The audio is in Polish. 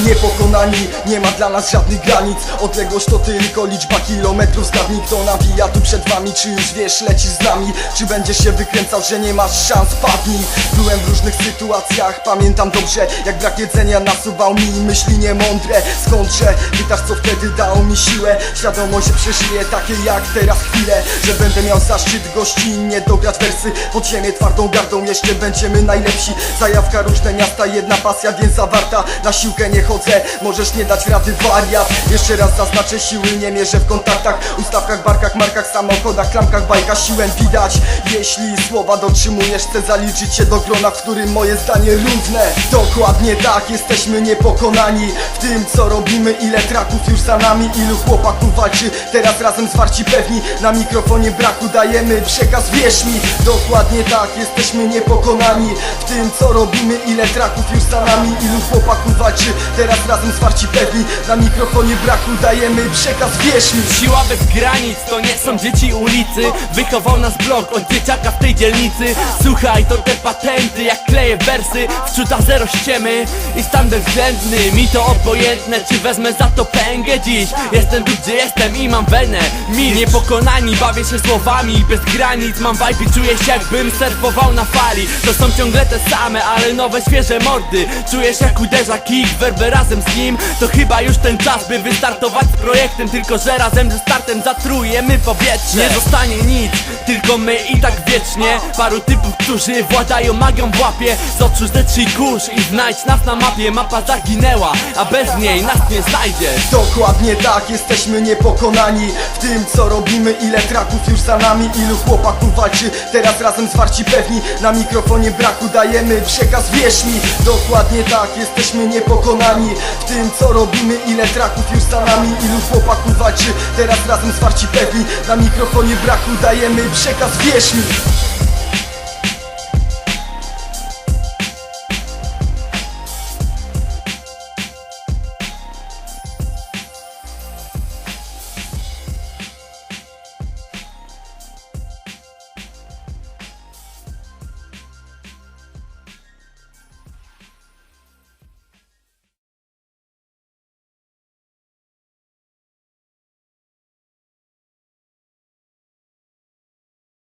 niepokonani Nie ma dla nas żadnych granic. Odległość to tylko liczba kilometrów Zgadnij kto nawija tu przed wami Czy już wiesz, lecisz z nami. Czy będziesz się wykręcał, że nie masz szans Padnij, byłem w różnych sytuacjach Pamiętam dobrze, jak brak jedzenia nasuwał mi myśli niemądre. Skądże, pytasz co wtedy dało mi siłę? Świadomość, że przeżyję takie jak teraz chwile Że będę miał zaszczyt gościnnie dograć wersy. Pod ziemię twardą gardą, jeszcze będziemy najlepsi. Zajawka, różne miasta, jedna pasja, więc zawarta Na siłkę nie możesz nie dać rady wariat. Jeszcze raz zaznaczę siły, nie mierzę w kontaktach Ustawkach, barkach, markach, samochodach, klamkach, bajkach. Siłę widać, jeśli słowa dotrzymujesz Chcę zaliczyć się do grona, w którym moje zdanie równe. Dokładnie tak, jesteśmy niepokonani W tym co robimy, ile traków już za nami Ilu chłopaków walczy, teraz razem zwarci pewni. Na mikrofonie braku dajemy przekaz, wierz mi. Dokładnie tak, jesteśmy niepokonani W tym co robimy, ile traków już za nami Ilu chłopaków walczy, teraz razem zwarci pewni Na mikrofonie braku dajemy przekaz, wierz Siła bez granic, to nie są dzieci ulicy. Wychował nas blok od dzieciaka w tej dzielnicy. Słuchaj, to te patenty, jak kleję wersy Wczuta zero ściemy i stan bezwzględny. Mi to obojętne, czy wezmę za to pęgę. Dziś Jestem tu, gdzie jestem i mam wenę. Mi niepokonani, bawię się słowami. Bez granic mam vibe i czuję się jakbym surfował na fali. To są ciągle te same, ale nowe, świeże mordy. Czujesz jak uderza kick, werbę razem z nim. To chyba już ten czas, by wystartować z projektem. Tylko, że razem ze startem zatrujemy powietrze. Nie zostanie nic, tylko my i tak wiecznie. Paru typów, którzy władają magią w łapie Z oczu zetrzyj kurz i znajdź nas na mapie Mapa zaginęła, a bez niej nas nie znajdziesz Dokładnie tak, jesteśmy niepokonani W tym co robimy, ile traków już za nami Ilu chłopaków walczy, teraz razem zwarci pewni. Na mikrofonie braku dajemy przekaz, wierz mi. Dokładnie tak, jesteśmy niepokonani W tym co robimy, ile traków już za nami Ilu chłopaków walczy, teraz razem zwarci pewni. Na mikrofonie braku dajemy przekaz, wierz mi